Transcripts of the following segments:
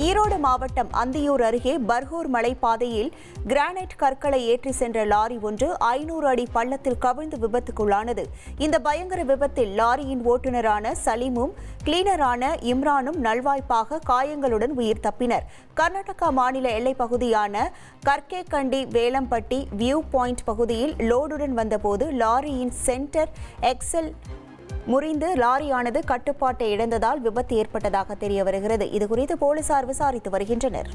ஈரோடு மாவட்டம் அந்தியூர் அருகே பர்கூர் மலைப்பாதையில் கிரானைட் கற்களை ஏற்றி சென்ற லாரி ஒன்று ஐநூறு அடி பள்ளத்தில் கவிழ்ந்து விபத்துக்குள்ளானது. இந்த பயங்கர விபத்தில் லாரியின் ஓட்டுநரான சலீமும் கிளீனரான இம்ரானும் நல்வாய்ப்பாக காயங்களுடன் உயிர் தப்பினர். கர்நாடகா மாநில எல்லைப் பகுதியான கர்கேகண்டி வேலம்பட்டி வியூ பாயிண்ட் பகுதியில் லோடுடன் வந்தபோது லாரியின் சென்டர் எக்ஸல் முறிந்து லாரியானது கட்டுப்பாட்டை இழந்ததால் விபத்து ஏற்பட்டதாக தெரிய வருகிறது. இதுகுறித்து போலீசார் விசாரித்து வருகின்றனர்.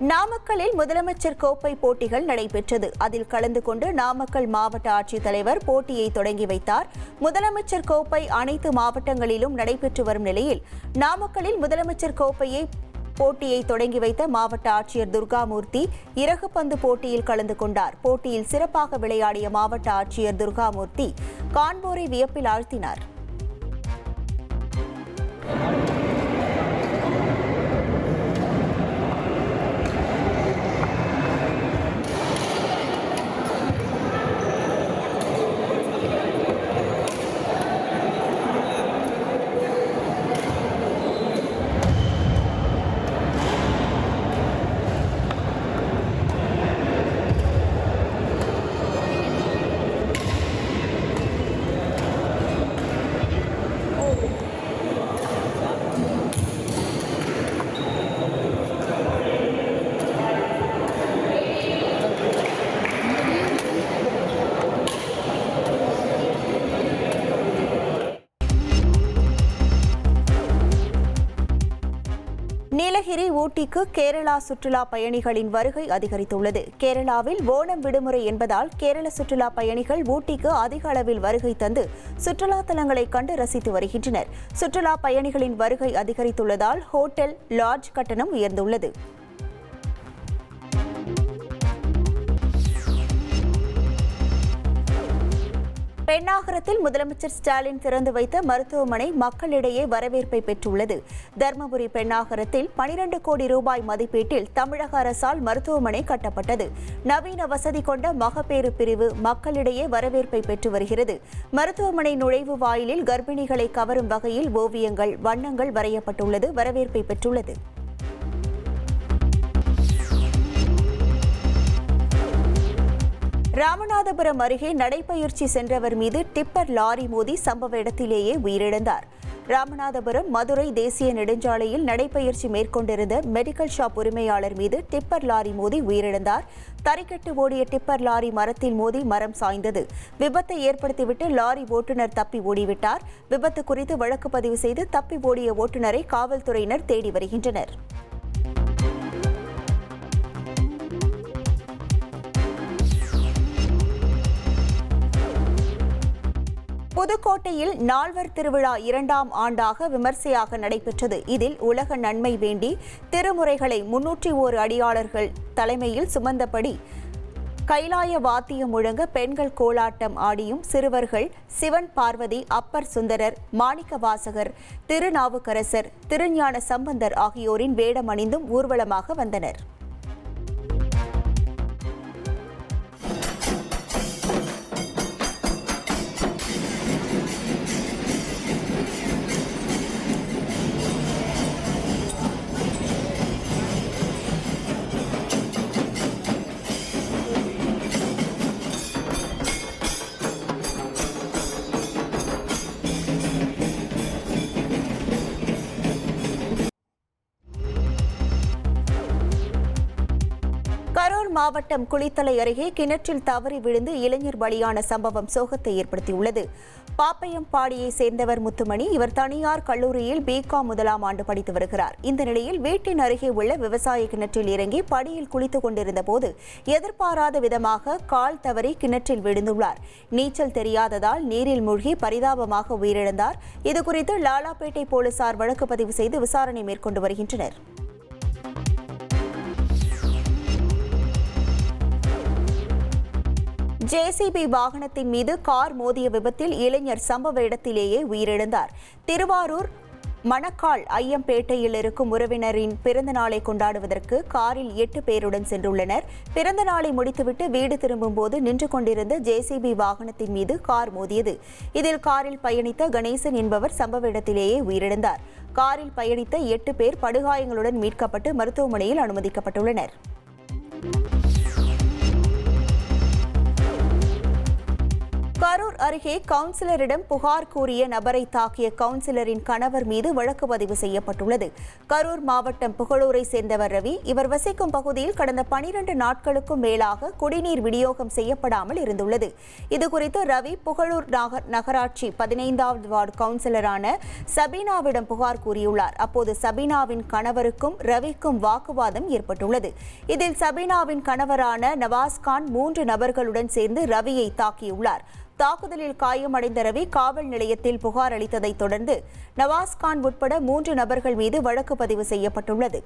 நாமக்கல்லில் முதலமைச்சர் கோப்பை போட்டிகள் நடைபெற்றது. அதில் கலந்து கொண்டு நாமக்கல் மாவட்ட ஆட்சித்தலைவர் போட்டியை தொடங்கி வைத்தார். முதலமைச்சர் கோப்பை அனைத்து மாவட்டங்களிலும் நடைபெற்று வரும் நிலையில் நாமக்கல்லில் முதலமைச்சர் கோப்பையை போட்டியை தொடங்கி வைத்த மாவட்ட ஆட்சியர் துர்காமூர்த்தி இறகுப்பந்து போட்டியில் கலந்து கொண்டார். போட்டியில் சிறப்பாக விளையாடிய மாவட்ட ஆட்சியர் துர்காமூர்த்தி காண்போரை வியப்பில் ஆழ்த்தினார். ஊட்டிக்கு கேரளா சுற்றுலா பயணிகளின் வருகை அதிகரித்துள்ளது. கேரளாவில் ஓணம் விடுமுறை என்பதால் கேரள சுற்றுலா பயணிகள் ஊட்டிக்கு அதிக அளவில் வருகை தந்து சுற்றுலா தலங்களை கண்டு ரசித்து வருகின்றனர். சுற்றுலா பயணிகளின் வருகை அதிகரித்துள்ளதால் ஹோட்டல் லாட்ஜ் கட்டணம் உயர்ந்துள்ளது. பெண்ணாகரத்தில் முதலமைச்சர் ஸ்டாலின் திறந்து வைத்த மருத்துவமனை மக்களிடையே வரவேற்பை பெற்றுள்ளது. தர்மபுரி பெண்ணாகரத்தில் பனிரண்டு கோடி ரூபாய் மதிப்பீட்டில் தமிழக அரசால் மருத்துவமனை கட்டப்பட்டது. நவீன வசதி கொண்ட மகப்பேறு பிரிவு மக்களிடையே வரவேற்பை பெற்று வருகிறது. மருத்துவமனை நுழைவு வாயிலில் கர்ப்பிணிகளை கவரும் வகையில் ஓவியங்கள் வண்ணங்கள் வரையப்பட்டுள்ளது. வரவேற்பை பெற்றுள்ளது. ராமநாதபுரம் அருகே நடைபயிற்சி சென்றவர் மீது டிப்பர் லாரி மோதி சம்பவ இடத்திலேயே உயிரிழந்தார். ராமநாதபுரம் மதுரை தேசிய நெடுஞ்சாலையில் நடைபயிற்சி மேற்கொண்டிருந்த மெடிக்கல் ஷாப் உரிமையாளர் மீது டிப்பர் லாரி மோதி உயிரிழந்தார். தறிக்கட்டு ஓடிய டிப்பர் லாரி மரத்தில் மோதி மரம் சாய்ந்தது. விபத்தை ஏற்படுத்திவிட்டு லாரி ஓட்டுநர் தப்பி ஓடிவிட்டார். விபத்து குறித்து வழக்கு பதிவு செய்து தப்பி ஓடிய ஓட்டுநரை காவல்துறையினர் தேடி வருகின்றனர். புதுக்கோட்டையில் நால்வர் திருவிழா இரண்டாம் ஆண்டாக விமர்சையாக நடைபெற்றது. இதில் உலக நன்மை வேண்டி திருமுறைகளை முன்னூற்றி ஓரு அடியாளர்கள் தலைமையில் சுமந்தபடி கைலாய வாத்தியம் முழங்க பெண்கள் கோலாட்டம் ஆடியும் சிறுவர்கள் சிவன் பார்வதி அப்பர் சுந்தரர் மாணிக்க வாசகர் திருநாவுக்கரசர் திருஞான சம்பந்தர் ஆகியோரின் வேடம் அணிந்தும் ஊர்வலமாக வந்தனர். மாவட்டம் குளித்தலை அருகே கிணற்றில் தவறி விழுந்து இளைஞர் பலியான சம்பவம் சோகத்தை ஏற்படுத்தியுள்ளது. பாப்பையம்பாடியை சேர்ந்தவர் முத்துமணி இவர் தனியார் கல்லூரியில் பிகாம் முதலாம் ஆண்டு படித்து வருகிறார். இந்த நிலையில் வீட்டின் அருகே உள்ள விவசாய கிணற்றில் இறங்கி படியில் குளித்துக் கொண்டிருந்த போது எதிர்பாராத விதமாக கால் தவறி கிணற்றில் விழுந்துள்ளார். நீச்சல் தெரியாததால் நீரில் மூழ்கி பரிதாபமாக உயிரிழந்தார். இதுகுறித்து லாலாப்பேட்டை போலீசார் வழக்கு பதிவு செய்து விசாரணை மேற்கொண்டு வருகின்றனர். ஜேசிபி வாகனத்தின் மீது கார் மோதிய விபத்தில் இளைஞர் சம்பவ இடத்திலேயே உயிரிழந்தார். திருவாரூர் மணக்கால் ஐயம்பேட்டையில் இருக்கும் உறவினரின் பிறந்த நாளை கொண்டாடுவதற்கு காரில் எட்டு பேருடன் சென்றுள்ளனர். பிறந்த நாளை முடித்துவிட்டு வீடு திரும்பும்போது நின்று கொண்டிருந்த ஜேசிபி வாகனத்தின் மீது கார் மோதியது. இதில் காரில் பயணித்த கணேசன் என்பவர் சம்பவ இடத்திலேயே உயிரிழந்தார். காரில் பயணித்த எட்டு பேர் படுகாயங்களுடன் மீட்கப்பட்டு மருத்துவமனையில் அனுமதிக்கப்பட்டுள்ளனர். கரூர் அருகே கவுன்சிலரிடம் புகார் கூறிய நபரை தாக்கிய கவுன்சிலரின் கணவர் மீது வழக்கு பதிவு செய்யப்பட்டுள்ளது. கரூர் மாவட்டம் புகழூரை சேர்ந்தவர் ரவி இவர் வசிக்கும் பகுதியில் கடந்த பனிரண்டு நாட்களுக்கும் மேலாக குடிநீர் விநியோகம் செய்யப்படாமல் இருந்துள்ளது. இதுகுறித்து ரவி புகழூர் நகர் நகராட்சி பதினைந்தாவது வார்டு கவுன்சிலரான சபீனாவிடம் புகார் கூறியுள்ளார். அப்போது சபீனாவின் கணவருக்கும் ரவிக்கும் வாக்குவாதம் ஏற்பட்டுள்ளது. இதில் சபீனாவின் கணவரான நவாஸ்கான் மூன்று நபர்களுடன் சேர்ந்து ரவியை தாக்கியுள்ளார். தாக்குதலில் காயமடைந்த ரவி காவல் நிலையத்தில் புகார் அளித்ததைத் தொடர்ந்து நவாஸ்கான் உட்பட மூன்று நபர்கள் மீது வழக்கு பதிவு செய்யப்பட்டுள்ளது.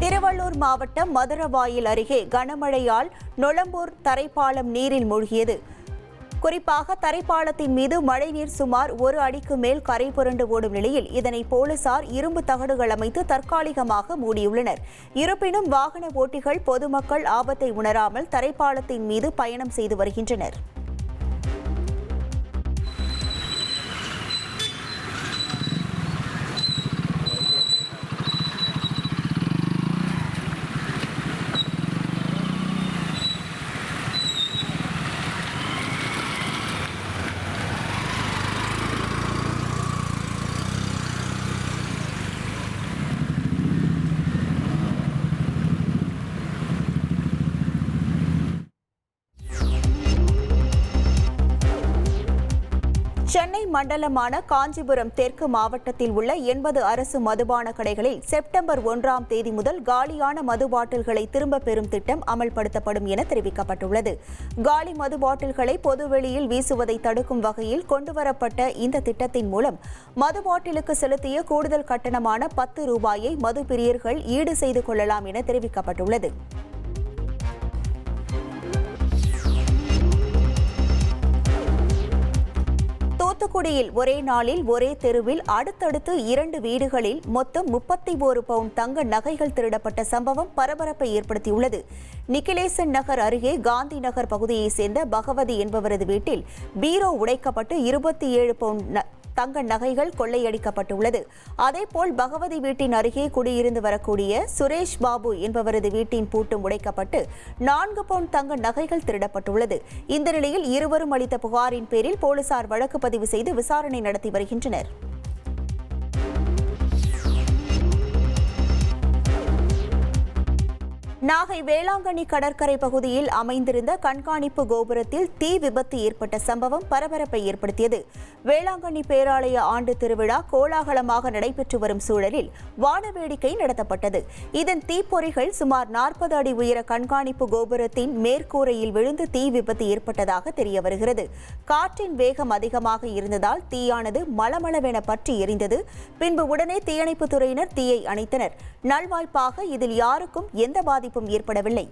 திருவள்ளூர் மாவட்டம் மதுரவாயில் அருகே கனமழையால் நொளம்பூர் தரைப்பாலம் நீரில் மூழ்கியது. குறிப்பாக தரைப்பாலத்தின் மீது மழைநீர் சுமார் ஒரு அடிக்கு மேல் கரை புரண்டு ஓடும் நிலையில் இதனை போலீசார் இரும்பு தகடுகள் அமைத்து தற்காலிகமாக மூடியுள்ளனர். இருப்பினும் வாகன ஓட்டிகள் பொதுமக்கள் ஆபத்தை உணராமல் தரைப்பாலத்தின் மீது பயணம் செய்து வருகின்றனர். சென்னை மண்டலமான காஞ்சிபுரம் தெற்கு மாவட்டத்தில் உள்ள எண்பது அரசு மதுபான கடைகளில் செப்டம்பர் ஒன்றாம் தேதி முதல் காலியான மது பாட்டில்களை திரும்பப் பெறும் திட்டம் அமல்படுத்தப்படும் என தெரிவிக்கப்பட்டுள்ளது. காலி மது பாட்டில்களை பொதுவெளியில் வீசுவதை தடுக்கும் வகையில் கொண்டுவரப்பட்ட இந்த திட்டத்தின் மூலம் மது பாட்டிலுக்கு செலுத்திய கூடுதல் கட்டணமான பத்து ரூபாயை மது பிரியர்கள் ஈடு செய்து கொள்ளலாம் என தெரிவிக்கப்பட்டுள்ளது. தூத்துக்குடியில் ஒரே நாளில் ஒரே தெருவில் அடுத்தடுத்து இரண்டு வீடுகளில் மொத்தம் முப்பத்தி ஒரு பவுன் தங்க நகைகள் திருடப்பட்ட சம்பவம் பரபரப்பை ஏற்படுத்தியுள்ளது. நிக்கிலேசன் நகர் அருகே காந்தி நகர் பகுதியைச் சேர்ந்த பகவதி என்பவரது வீட்டில் பீரோ உடைக்கப்பட்டு இருபத்தி ஏழு பவுன் தங்க நகைகள் கொள்ளையடிக்கப்பட்டுள்ளது. அதேபோல் பகவதி வீட்டின் அருகே குடியிருந்து வரக்கூடிய சுரேஷ் பாபு என்பவரது வீட்டின் பூட்டும் உடைக்கப்பட்டு நான்கு பவுன் தங்க நகைகள் திருடப்பட்டுள்ளது. இந்த நிலையில் இருவரும் அளித்த புகாரின் பேரில் போலீசார் வழக்கு பதிவு செய்து விசாரணை நடத்தி வருகின்றனர். நாகை வேளாங்கண்ணி கடற்கரை பகுதியில் அமைந்திருந்த கண்காணிப்பு கோபுரத்தில் தீ விபத்து ஏற்பட்ட சம்பவம் பரபரப்பை ஏற்படுத்தியது. வேளாங்கண்ணி பேராலய ஆண்டு திருவிழா கோலாகலமாக நடைபெற்று வரும் சூழலில் வானவேடிக்கை நடத்தப்பட்டது. இதன் தீப்பொறிகள் சுமார் நாற்பது அடி உயர கண்காணிப்பு கோபுரத்தின் மேற்கூரையில் விழுந்து தீ விபத்து ஏற்பட்டதாக தெரிய வருகிறது. காற்றின் வேகம் அதிகமாக இருந்ததால் தீயானது மளமளவென பற்றி எரிந்தது. பின்பு உடனே தீயணைப்புத் துறையினர் தீயை அணைத்தனர். நல்வாய்ப்பாக இதில் யாருக்கும் எந்த பாதிப்பும் ஏற்படவில்லை.